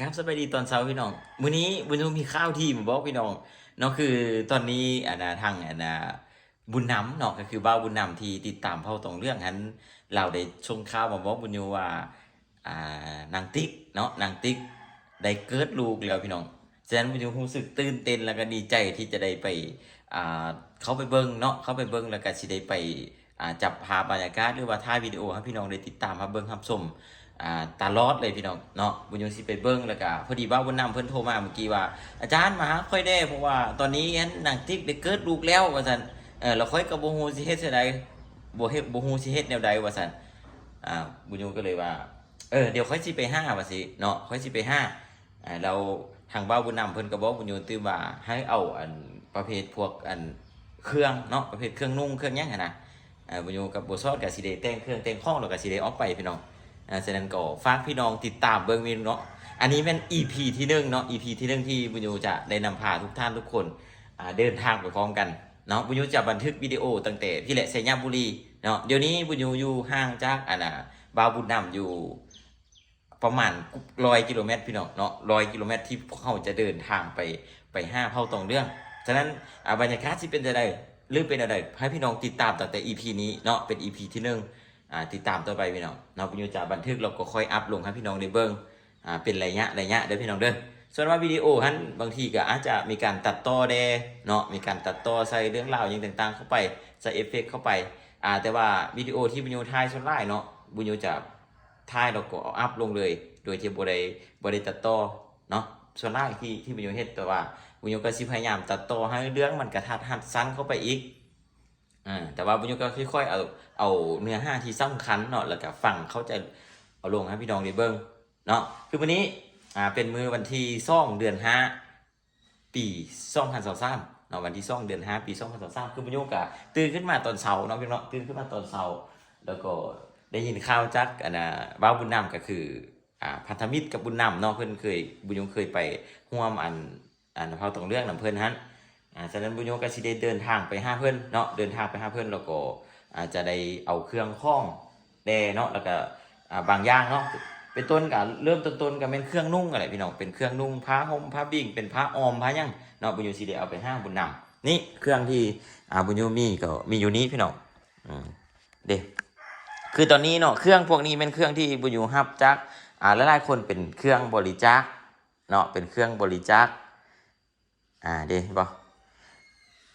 ครับสบายดีตอนเช้าพี่น้องมื้อนี้บุญยงมีข้าวที่มบอกพี่น้องเนาะคือตอนนี้อันนะทางอันนะบุญนำเนาะก็คือบ้าบุญนำที่ติดตามเผ่าตรงเรื่องนั้นเราได้ชงข้าวมาบอกบุญยงว่าอ่านางติ๊กเนาะนางติ๊กได้เกิดลูกแล้วพี่น้องฉะนั้นบุญยงรู้สึกตื่นเต้นแล้วก็ดีใจที่จะได้ไปอ่าเขาไปเบิ่งเนาะเขาไปเบิ่งแล้วก็สิได้ไปอ่าจับภาพบรรยากาศหรือว่าถ่ายวิดีโอให้พี่น้องได้ติดตามมาเบิ่งรับชม อ่าตลอดเลยพี่น้องเนาะบุญยงสิไปเบิ้งแล้วก็พอดีว่าวันนำเพิ่อนโทรมาเมื่อกี้ว่า อาจารย์มาค่อยได้เพราะว่าตอนนี้หนนางติ๊กได้เกิดลูกแล้วว่าซั่นเออเราค่อยก็บ่ฮู้สิเฮ็ดจังไดบ่เฮ็ดบ่ฮู้สิเฮ็ดแนวใดว่าซั่นอ่าบุญยงก็เลยว่าเออเดี๋ยวค่อยสิไปห้าว่าสิเนาะค่อยสิไปหาอ่าเราทางบ้าบุญนำเพิ่อนก็บอกบุญยงตื่นว่าให้เอาอันประเภทพวกอันเครื่องเนาะประเภทเครื่องนุ่งเครื่องยังหันะอ่าบุญยงกับบ่ซอดก็สิได้แต่งเครื่องแต่งข้องแล้วก็สิได้ออกไปพี่น้อง อ่าฉะนั้นก็ฝากพี่น้องติดตามเบิ้งมีเนาะอันนี้เป็น EP ที่หนึ่งเนาะ EP ที่หนึ่งที่บุญยูจะได้นำพาทุกท่านทุกคนอ่าเดินทางไปพร้อมกันเนาะบุญยูจะบันทึกวิดีโอตั้งแต่พี่แหละไซยาบุรีเนาะเดี๋ยวนี้บุญยูอยู่ห่างจากอันน่ะบาวบุญนำอยู่ประมาณร้อยกิโลเมตรพี่น้องเนาะร้อยกิโลเมตรที่เขาจะเดินทางไปไปห้าเผ่าตรงเรื่อง ฉะนั้นบรรยากาศที่เป็นอะไรหรือเป็นอะไรให้พี่น้องติดตามตั้งแต่ EP นี้เนาะเป็น EP ที่หนึ่ง ติดตามต่อไปพี่น้องเนาะพี่ยูจะบันทึกเราก็ค่อยอัพลงให้พี่น้องได้เบิ่งอ่าเป็นระยะระยะเด้อพี่น้องเด้อส่วนว่าวิดีโอฮันบางทีก็อาจจะมีการตัดต่อแดเนาะมีการตัดต่อใส่เรื่องราวอย่างต่างๆ เข้าไปใส่เอฟเฟกเข้าไปอ่าแต่ว่าวิดีโอที่บุญยูถ่ายส่วนไล่เนาะบุญยูจะถ่ายเราก็เอาอัพลงเลย โดยที่บ่ได้บ่ได้ตัดต่อเนาะส่วนไล่ที่ที่บุญยูเฮ็ดแต่ว่าบุญยูก็สิพยายามตัดต่อให้เรื่องมันกระทัดหัดสั้นเข้าไปอีก อ่าแต่ว่าบุญยก็ค่อยๆเอาเอาเนื้อห้าที่สำคัญเนาะแล้วก็ฟังเข้าใจเอาลงให้พี่น้องได้เบิ่งเนาะคือวันนี้อ่าเป็นมือวันที่ซ่องเดือนห้าปีสองพันสองสามเนาะวันที่ซ่องเดือนห้าปีสองพันสองสามคือบุญยกะตื่นขึ้นมาตอนเช้าเนาะพี่น้องตื่นขึ้นมาตอนเช้าแล้วก็ได้ยินข่าวจากอันน่ะบ้าบุญนำก็คืออ่าพันธมิตรกับบุญนำเนาะเพิ่อนเคยบุญยงเคยไปร่วมอันอันเฮาต้องเรื่องนำเพิ่อนฮั่น อ่าฉะนั้นบุญโยก็สิได้เดินทางไปหาเพื่อนเนาะเดินทางไปหาเพื่อนแล้วก็อาจจะได้เอาเครื่องข้องแดเนาะแล้วก็อ่าบางอย่างเนาะเป็นต้นกับเริ่มต้นๆก็เป็นเครื่องนุ่งอะไรพี่น้องเป็นเครื่องนุ่งผ้าห่มผ้าบิ่งเป็นผ้าออมผ้ายังเนาะบุญโยสิได้เอาไปห้างบุญนำนี่เครื่องที่อ่าบุญโยมีก็มีอยู่นี้พี่น้องอืมเด้คือตอนนี้เนาะเครื่องพวกนี้เป็นเครื่องที่บุญโยรับจากอ่าหลายๆคนเป็นเครื่องบริจาคเนาะเป็นเครื่องบริจาคอ่าเด้บ่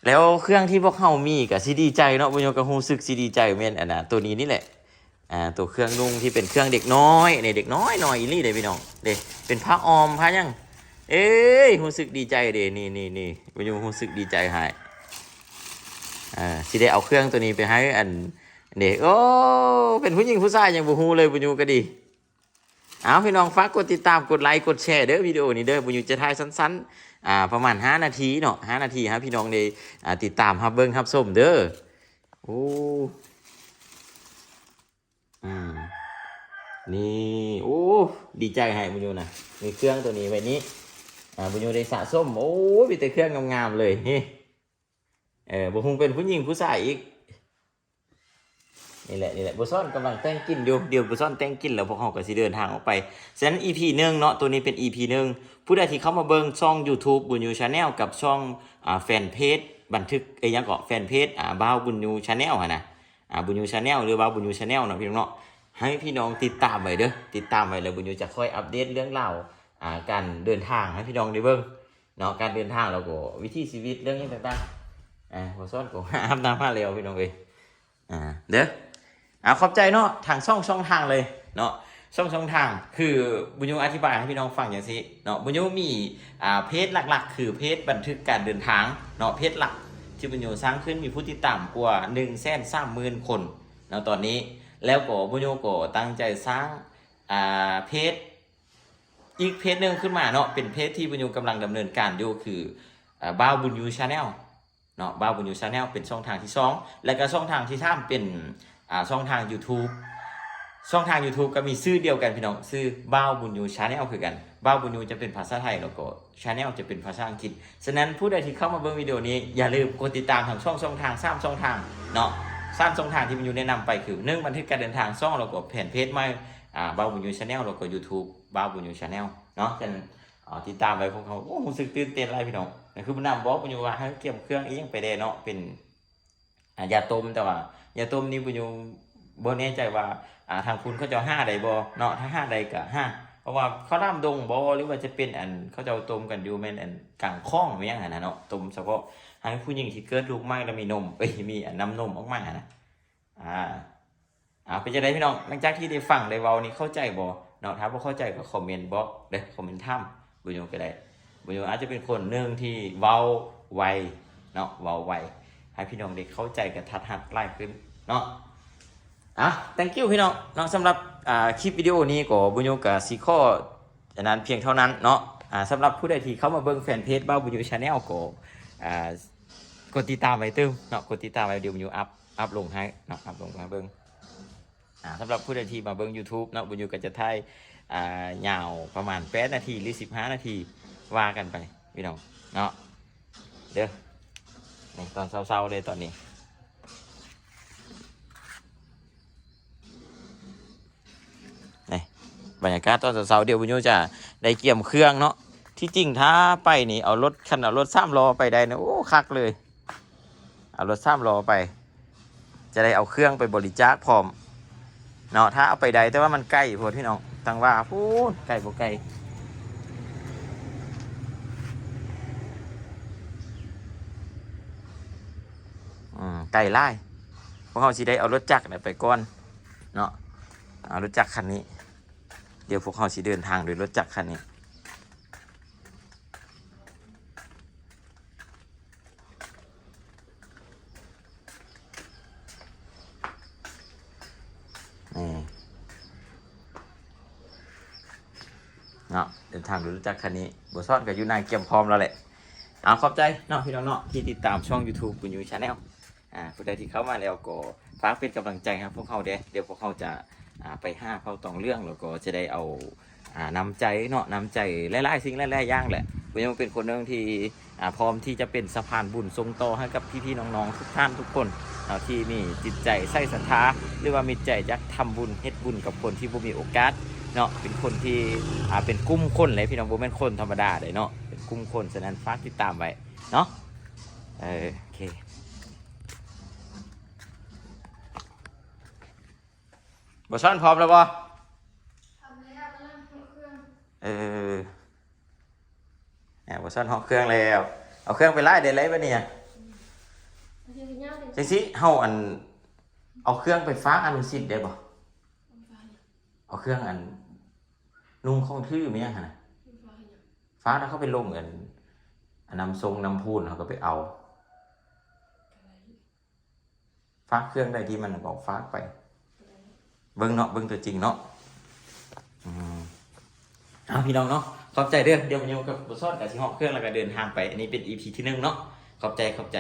แล้วเครื่องที่พวกเฮามีก็สิดีใจเนาะบุญโยก็ฮู้สึกสิดีใจแม่นอันนะตัวนี้นี่แหละอ่าตัวเครื่องนุ่งที่เป็นเครื่องเด็กน้อยนี่เด็กน้อยน้อยอีลีเด้พี่น้องเด้เป็นผ้าออมผ้ายังเอ้ยฮู้สึกดีใจเด้นี่นี่นี่บุญโยฮู้สึกดีใจให้อ่าสิได้เอาเครื่องตัวนี้ไปให้อันเด้โอ้เป็นผู้หญิงผู้ชายยังบ่ฮู้เลยบุญโยก็ดีเอาพี่น้องฝากกดติดตามกดไลค์กดแชร์เด้อวิดีโอนี้เด้อบุญยูจะถ่ายสั้นๆ อ่าประมาณ5นาทีเนาะ5นาทีฮะพี่น้องได้อ่าติดตามฮับเบิ้งฮับส้มเด้อโอ้อืมนี่โอ้ดีใจให้บุญยูนะมีเครื่องตัวนี้ไว้นี้อ่าบุญยูได้สะสมโอ้มีแต่เครื่องงามๆเลยเฮ้เออบุคงเป็นผู้หญิงผู้ชายอีก นี่แหละนี่แหละบุซอนกำลังแต่งกินอยู่เดี๋ยวบุซอนแต่งกินแล้วพวกเขาก็สิเดินทางออกไปฉะนั้น EP หนึ่งเนาะตัวนี้เป็น EP หนึ่งผู้ใดที่เข้ามาเบิ่งช่อง YouTube บุญยูชาแนลกับช่องอ่าแฟนเพจบันทึกเอ้ยยังเกาะแฟนเพจอ่าบ้าวบุญยูชาแนลนะอ่าบุญยูชาแนลหรือบ้าวบุญยูชาแนลเนาะพี่น้องเนาะให้พี่น้องติดตามไว้เด้อติดตามไว้แล้วบุญยูจะค่อยอัปเดตเรื่องราวอ่าการเดินทางให้พี่น้องได้เบิ่งเนาะการเดินทางแล้วก็วิถีชีวิตเรื่องนี้ต่างๆอ่าบุซอนก็อาบน้ำมาแล้วพี่น้องเอ้ยอ่าเด้อ อ่าขอบใจเนาะทางช่องช่องทางเลยเนาะช่องช่องทาง คือบุญยงอธิบายให้พี่น้องฟังอย่างนี้เนาะบุญยงมีอ่าเพจหลักๆ คือเพจบันทึกการเดินทางเนาะเพจหลักที่บุญยงสร้างขึ้นมีผู้ติดตามกว่า1นึ่งแสนสามหมื่นคนเนาะตอนนี้แล้วก็บุญยงก็ตั้งใจสร้างอ่าเพจอีกเพจหนึ่งขึ้นมาเนาะเป็นเพจที่บุญยงกำลังดำเนินการอยู่คืออ่าบ้าบุญยูชาแนลเนาะบ้าบุญยูชาแนลเป็นช่องทางที่สองและก็ช่องทางที่สามเป็น ช่องทาง YouTube ช่องทาง YouTube ก็มีชื่อเดียวกันพี่น้องชื่อบ้าวบุญยูชาแนลคือกันบ้าวบุญยูจะเป็นภาษาไทยแล้วก็ชาแนลจะเป็นภาษาอังกฤษฉะนั้นผู้ใดที่เข้ามาเบิ่งวิดีโอนี้อย่าลืมกดติดตามทางช่องช่องทางสามช่องทางเนาะสามช่องทางที่บุญยูแนะนำไปคือหนึ่งบันทึกการเดินทางช่องแล้วก็แผ่นเพจไมาอ่าบ้าบุญยูชาแนลแล้วก็ YouTube บ้าบุญยูชาแนลเนาะฉะนั้นติดตามไว้พวกเขาโอ้รู้สึกตื่นเต้นอะไรพี่น้องนี่นคือบุญนำบอกบุญยูว่าให้เกี่ยมเครื่องอีกยังไปได้เนาะเป็นอ่ายาต้มแต่ว่า ยาต้มนี่บุญยูบ่แน่ใจว่าอ่าทางคุณเขาจะห้าใดบ่เนาะถ้าห้าใดก็ห้าเพราะว่าเขาดำดงบ่หรือว่าจะเป็นอันเขาจะต้มกันอยู่แม่นอันกลางคลองแม่งหั่นน่ะเนาะต้มเฉพาะให้ผู้หญิงที่เกิดลูกใหม่แล้วมีนมเอ้ยมีอันน้ำนมออกมานะอ่าอ่าเป็นจะได้พี่น้องหลังจากที่ได้ฟังได้เว้านี่เข้าใจบ่เนาะถ้าบ่เข้าใจก็คอมเมนต์บอกเด้อคอมเมนต์ถามบุญยงก็ได้บุญยงอาจจะเป็นคนหนึ่งที่เว้าไวเนาะเว้าไว ให้พี่น้องได้เข้าใจกันทัดหัดไล่ขึ้นเนาะอะ thank you พี่น้องเนาะสำหรับอ่าคลิปวิดีโอนี้ก็บุญโยกับซีข้อนั้นเพียงเท่านั้นเนาะอ่าสำหรับผู้ใดที่เข้ามาเบิ่งแฟนเพจบ้าบุญโยชาแนลก็อ่ากดติดตามไว้ตึมเนาะกดติดตามไว้เดี๋ยวบุญโยอัพอัพลงให้เนาะอัพลงให้เบิ่งอ่าสำหรับผู้ใดที่มาเบิ่ง YouTube เนาะบุญอยู่ก็จะถ่ายอ่ายาวประมาณ8นาทีหรือ 15 นาทีว่ากันไปพี่น้องเนาะเด้อ นี่ตอนเช้าๆเลยตอนนี้นี่บรรยากาศตอนเช้าๆเดี๋ยวบุญอยู่จะได้เกี่ยมเครื่องเนาะที่จริงถ้าไปนี่เอารถคันเอารถสามล้อไปได้นะโอ้คักเลย เอารถสามล้อไป จะได้เอาเครื่องไปบริจาคพร้อมเนาะถ้าเอาไปใดแต่ว่ามันใกล้พดพี่น้องตังว่าพูดใกลบ่ไกล ไก่ไล่พวกเขาสิได้เอารถจักรไปก่อนเนาะเอารถจักรคันนี้ เดี๋ยวพวกเขาสิเดินทางโดยรถจักรคันนี้นี่เนาะเดินทางโดยรู้จักคันนี้บทซ่อนกับยูนายเกียมพร้อมแล้วแหละเอาขอบใจเนาะพี่น้องเนาะที่ติดตามช่อง YouTube คุณยูชาแนล อ่าผู้ใดที่เข้ามาแล้วก็ฝากเป็นกำลังใจครับพวกเขาเด้เดี๋ยวพวกเขาจะอ่าไปห้าเขาตองเรื่องแล้วก็จะได้เอาอ่านำใจเนาะนำใจหลายๆสิ่งหลายๆอย่างแหละคุณยังเป็นคนหนึงที่อ่าพร้อมที่จะเป็นสะพานบุญทรงต่อให้กับพี่ๆน้องๆทุกท่านทุกคนเนาะที่มีจิตใจใส่ศรัทธาหรือว่ามีใจอยากทำบุญเฮ็ดบุญกับคนที่บ่มีโอกาสเนาะเป็นคนที่อ่าเป็นกลุ่มคนเลยพี่น้องบ่แม่นคนธรรมดาเลยเนาะเป็นกลุ่มคนฉะนั้นฝากติดตามไว้เนาะเออโอเค บ่ซ่อนพร้อมแล้วบ่ทำแล้วกำลังเครื่องเออเนี่ยบ่ซ่อนห้องเครื่องแล้ว เอาเครื่องไปไล่ได้เลยปะเนี่ยมันจะเงเด็กจังสิเฮาอัน เอาเครื่องไปฟ้าอนุสิทธิ์ได้บ่เอาเครื่องอัน นุ่งของทื่อมีหยังหั่นน่ะฟ้าถ้าเขาไปลงกันอันนำทรงนำพูนเขาก็ไปเอาฟ้าเครื่องใดที่มันบอกฟ้าไป เบิ้งเนาะเบิ้งตัวจริงเนาะเอาพี่น้องเนาะขอบใจเด้อเดี๋ยวมันโยกับบุษอดกับชิฮอกเครื่องแล้วก็เดินทางไปอันนี้เป็นอีพีที่หนึ่งเนาะขอบใจขอบใจ